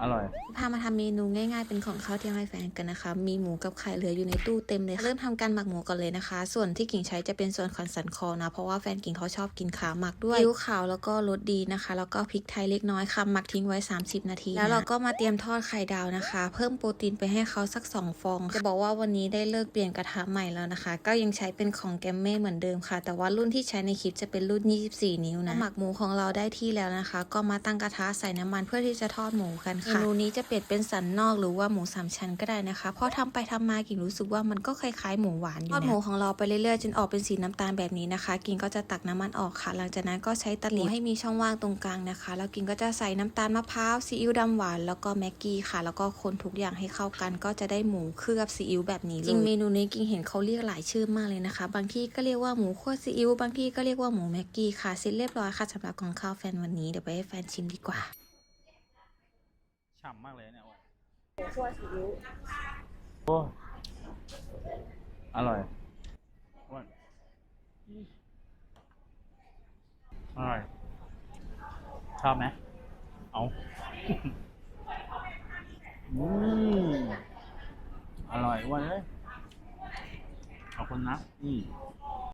อร่อยพามาทำเมนูง่ายๆ เป็นของข้าวเที่ยงให้แฟนกันนะคะ มีหมูกับไข่เหลืออยู่ในตู้เต็มเลย เริ่มทำการหมักหมูก่อนเลยนะคะ ส่วนที่กิ่งใช้จะเป็นส่วนของสันคอนะ เพราะว่าแฟนกิ่งเขาชอบกินขาหมักด้วยซีอิ๊วขาวแล้วก็รสดีนะคะ แล้วก็พริกไทยเล็กน้อยค่ะ หมักทิ้งไว้ 30 นาที แล้วเราก็มาเตรียมทอดไข่ดาวนะคะ เพิ่มโปรตีนไปให้เขาสัก 2 ฟอง จะบอกว่าวันนี้ได้เลิกเปลี่ยนกระทะใหม่แล้วนะคะ ก็ยังใช้เป็นของแกมเม่เหมือนเดิมค่ะ แต่ว่ารุ่นที่ใช้ในคลิปจะเป็นรุ่น 24 นิ้วนะ หมักหมูของเราได้ที่แล้วนะคะ ก็มาตั้งกระทะใส่น้ำมันเพื่อที่จะทอดหมูกันค่ะ เมนูนี้จะเปลี่ยนเป็นสันนอกหรือว่าหมูสามชั้นก็ได้นะคะเพราะทำไปทำมากิ่งรู้สึกว่ามันก็คล้ายๆหมูหวานอยู่นะทอดหมูของเราไปเรื่อยๆจนออกเป็นสีน้ำตาลแบบนี้นะคะ กิ่งก็จะตักน้ำมันออกค่ะ หลังจากนั้นก็ใช้ตะหลิวให้มีช่องว่างตรงกลางนะคะ แล้วกิ่งก็จะใส่น้ำตาลมะพร้าวซีอิ๊วดำหวานแล้วก็แม็กกี้ค่ะ แล้วก็คนทุกอย่างให้เข้ากัน ก็จะได้หมูเคลือบซีอิ๊วแบบนี้เลยจริงเมนูนี้กิ่งเห็นเขาเรียกหลายชื่อมากเลยนะคะ บางที่ก็เรียกว่าหมูคั่วซีอิ๊วบางที่ก็เรียกว่าหมูแม็กกี้ค่ะเสร็จเรียบร้อยค่ะสำหรับของข้าวแฟนวันนี้เดี๋ยวไปให้แฟนชิมดีกว่าฉ่ำมากเลยเนี่ยโอ้คั่วซีอิ๊วโอ้อร่อยอ้วนอร่อย ชอบไหมเอาอืมอร่อยอ้วนเลยขอบคุณนะอืม